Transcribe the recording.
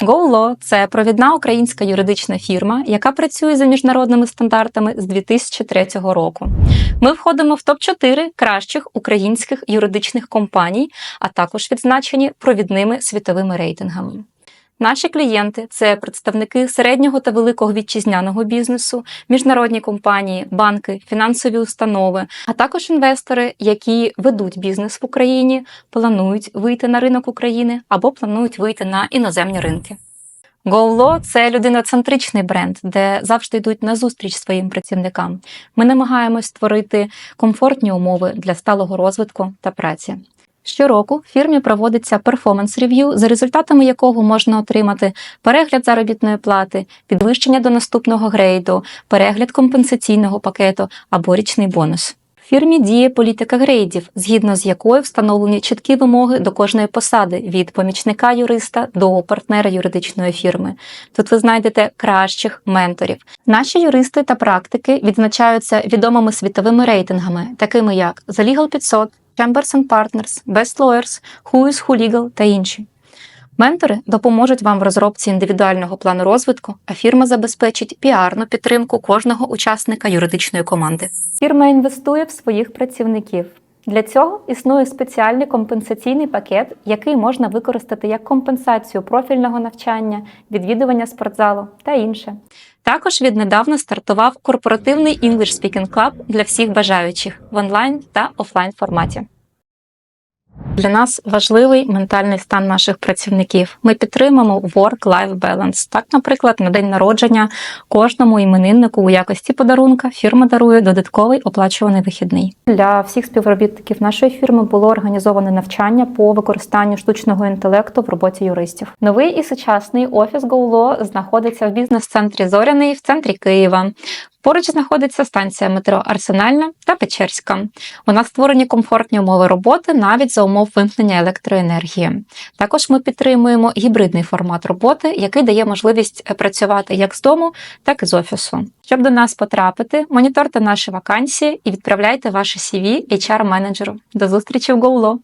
GoLaw – це провідна українська юридична фірма, яка працює за міжнародними стандартами з 2003 року. Ми входимо в топ-4 кращих українських юридичних компаній, а також відзначені провідними світовими рейтингами. Наші клієнти це представники середнього та великого вітчизняного бізнесу, міжнародні компанії, банки, фінансові установи, а також інвестори, які ведуть бізнес в Україні, планують вийти на ринок України або планують вийти на іноземні ринки. GoLaw – це людиноцентричний бренд, де завжди йдуть на зустріч своїм працівникам. Ми намагаємось створити комфортні умови для сталого розвитку та праці. Щороку в фірмі проводиться перформанс-рев'ю, за результатами якого можна отримати перегляд заробітної плати, підвищення до наступного грейду, перегляд компенсаційного пакету або річний бонус. В фірмі діє політика грейдів, згідно з якою встановлені чіткі вимоги до кожної посади від помічника юриста до партнера юридичної фірми. Тут ви знайдете кращих менторів. Наші юристи та практики відзначаються відомими світовими рейтингами, такими як The Legal 500, Chambers Partners, Best Lawyers, Who is Who Legal та інші. Ментори допоможуть вам в розробці індивідуального плану розвитку, а фірма забезпечить піарну підтримку кожного учасника юридичної команди. Фірма інвестує в своїх працівників. Для цього існує спеціальний компенсаційний пакет, який можна використати як компенсацію профільного навчання, відвідування спортзалу та інше. Також віднедавна стартував корпоративний English Speaking Club для всіх бажаючих в онлайн та офлайн форматі. Для нас важливий ментальний стан наших працівників. Ми підтримуємо work-life balance. Так, наприклад, на день народження кожному імениннику у якості подарунка фірма дарує додатковий оплачуваний вихідний. Для всіх співробітників нашої фірми було організоване навчання по використанню штучного інтелекту в роботі юристів. Новий і сучасний офіс GoLaw знаходиться в бізнес-центрі Зоряний в центрі Києва. Поруч знаходиться станція метро Арсенальна та Печерська. У нас створені комфортні умови роботи навіть за умов вимкнення електроенергії. Також ми підтримуємо гібридний формат роботи, який дає можливість працювати як з дому, так і з офісу. Щоб до нас потрапити, моніторте наші вакансії і відправляйте ваше CV HR-менеджеру. До зустрічі в GoLaw!